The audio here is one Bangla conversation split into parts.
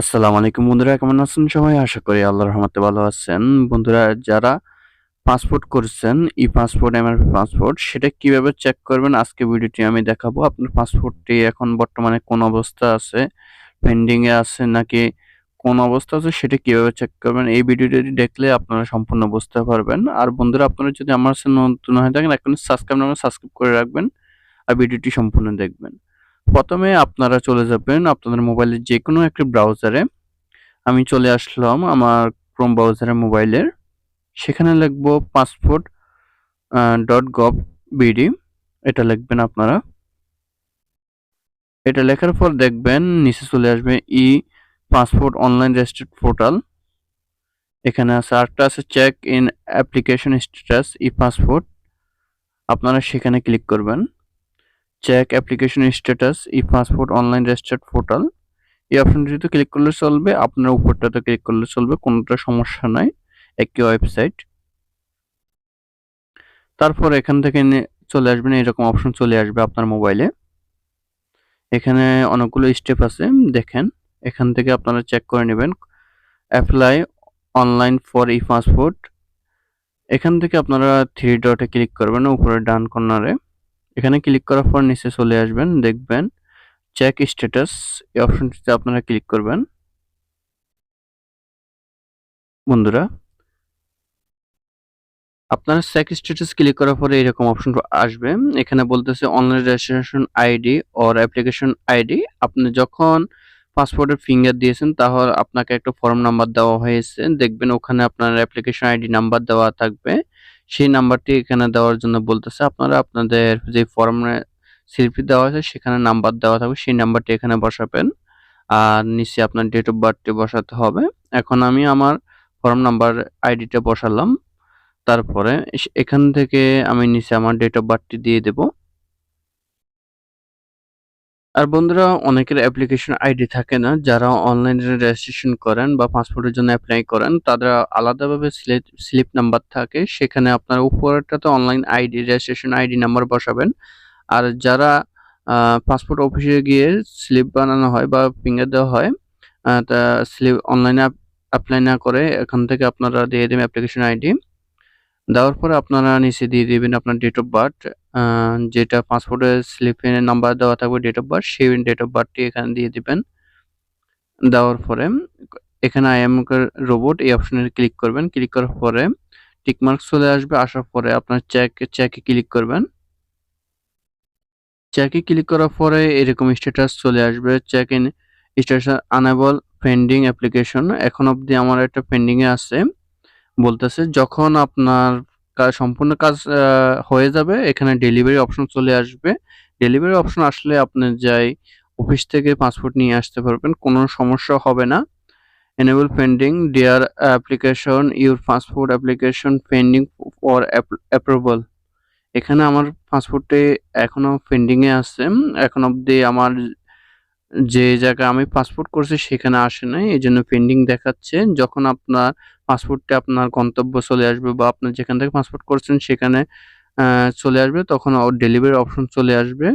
আসসালামু আলাইকুম বন্ধুরা, কেমন আছেন সবাই? আশা করি আল্লাহর রহমতে ভালো আছেন। বন্ধুরা, যারা পাসপোর্ট করছেন ই পাসপোর্ট এমআরপি পাসপোর্ট সেটা কীভাবে চেক করবেন? আজকে ভিডিওটি আমি দেখাবো। আপনার পাসপোর্টটি এখন বর্তমানে কোন অবস্থা আছে? পেন্ডিংয়ে আছে নাকি কোন অবস্থা আছে? সেটা কীভাবে চেক করবেন? এই ভিডিওটি দেখলে আপনারা সম্পূর্ণ বুঝতে পারবেন। আর বন্ধুরা, আপনারা যদি আমার সাথে নতুন হয়ে থাকেন এখন সাবস্ক্রাইব নামে সাবস্ক্রাইব করে রাখবেন। আর ভিডিওটি সম্পূর্ণ দেখবেন। প্রথমে আপনারা চলে যাবেন আপনাদের মোবাইলের যে কোনো একটি ব্রাউজারে আমি চলে আসলাম আমার ক্রোম ব্রাউজারে মোবাইলের। সেখানে লিখব পাসপোর্ট ডট গভ বিডি এটা লিখবেন আপনারা। এটা লেখার পর দেখবেন নিচে চলে আসবে e passport online registered portal এখানে আছে আরেকটা আছে check in application status e passport আপনারা সেখানে ক্লিক করবেন। Check application status e passport online registered portal এই অপশনটিতে ক্লিক করলে চলবে, আপনার উপরটাতে ক্লিক করলে চলবে, কোনোটা সমস্যা নাই, একই ওয়েবসাইট তারপর এখান থেকে চলে আসবেন, এরকম অপশন চলে আসবে আপনার মোবাইলে এখানে অনেকগুলো স্টেপ আছে, দেখেন, এখান থেকে আপনারা চেক করে নেবেন apply online for e passport এখান থেকে আপনারা থ্রি ডটে ক্লিক করবেন, উপরে ডান কর্নারে এখানে ক্লিক করার পর নিচে চলে আসবেন, দেখবেন চেক স্ট্যাটাস এই অপশনটিতে আপনারা ক্লিক করবেন। বন্ধুরা, আপনারা চেক স্ট্যাটাস ক্লিক করার পরে এরকম অপশন আসবে। এখানে বলতেছে online registration ID or application ID আপনি যখন পাসপোর্টের ফিঙ্গার দিয়েছেন, তাহলে আপনাকে একটা ফর্ম নাম্বার দেওয়া হয়েছে। দেখবেন ওখানে আপনার অ্যাপ্লিকেশন আইডি নাম্বার দেওয়া থাকবে। সেই নাম্বারটি এখানে দেওয়ার জন্য বলতেছে, আপনারা আপনাদের যে ফর্মে স্লিপটি দেওয়া আছে সেখানে নাম্বার দেওয়া থাকবে, সেই নাম্বারটি এখানে বসাবেন। আর নিচে আপনার ডেট অফ বার্থটি বসাতে হবে। এখন আমি আমার ফর্ম নাম্বার আইডিটা বসালাম। তারপরে এখান থেকে আমি নিচে আমার ডেট অফ বার্থটি দিয়ে দেব। আর বন্ধুরা, অনেকের অ্যাপ্লিকেশন আইডি থাকে না। যারা অনলাইনে রেজিস্ট্রেশন করেন বা পাসপোর্টের জন্য অ্যাপ্লাই করেন, তাদের আলাদাভাবে স্লিপ নাম্বার থাকে। সেখানে আপনার উপরেরটাতে online ID registration ID number বসাবেন। আর যারা পাসপোর্ট অফিসে গিয়ে স্লিপ বানানো হয় বা ফিঙ্গার দেওয়া হয় তা স্লিপ অনলাইনে অ্যাপ্লাই না করে এখান থেকে আপনারা দিয়ে দেবেন অ্যাপ্লিকেশন আইডি দেওয়ার পরে আপনারা নিচে দিয়ে দিবেন আপনার ডেট অফ বার্থ যেটা পাসপোর্টের স্লিপে নাম্বার দেওয়া থাকবে ডেট অফ বার্থ সেই ডেট অফ বার্থটি এখানে দিয়ে দিবেন। দেওয়ার পরে এখানে আই এম রোবট এই অপশনে ক্লিক করবেন। ক্লিক করার পরে টিকমার্ক চলে আসবে, আসার পরে আপনার চেক চেকে ক্লিক করবেন। চেকে ক্লিক করার পরে এরকম স্ট্যাটাস চলে আসবে। Check in status unable pending application এখন অবধি আমার একটা পেন্ডিংয়ে আছে। বলতেছে যখন আপনার সম্পূর্ণ কাজ হয়ে যাবে। এখানে ডেলিভারি অপশন চলে আসবে। ডেলিভারি অপশন আসলে আপনি যাই অফিস থেকে পাসপোর্ট নিয়ে আসতে পারবেন, কোনো সমস্যা হবে না। Enable pending dear application your passport application pending for approval এখানে আমার পাসপোর্টে এখনও পেন্ডিংয়ে আছে। এখন অবধি আমার যে জায়গায় আমি পাসপোর্ট করছি সেখানে আসে নাই। এই জন্য পেন্ডিং দেখাচ্ছে। যখন আপনার পাসপোর্টটা আপনার গন্তব্য চলে আসবে বা আপনার যেখান থেকে পাসপোর্ট করছেন সেখানে চলে আসবে, তখন ডেলিভারি অপশন চলে আসবে।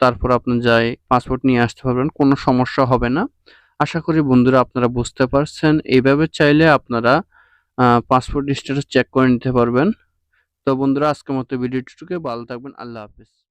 তারপর আপনি যাই পাসপোর্ট নিয়ে আসতে পারবেন, কোনো সমস্যা হবে না। আশা করি বন্ধুরা আপনারা বুঝতে পারছেন। এইভাবে চাইলে আপনারা পাসপোর্ট স্ট্যাটাস চেক করে নিতে পারবেন। তো বন্ধুরা, আজকের মতো ভিডিওটিকে ভালো থাকবেন। আল্লাহ হাফিজ।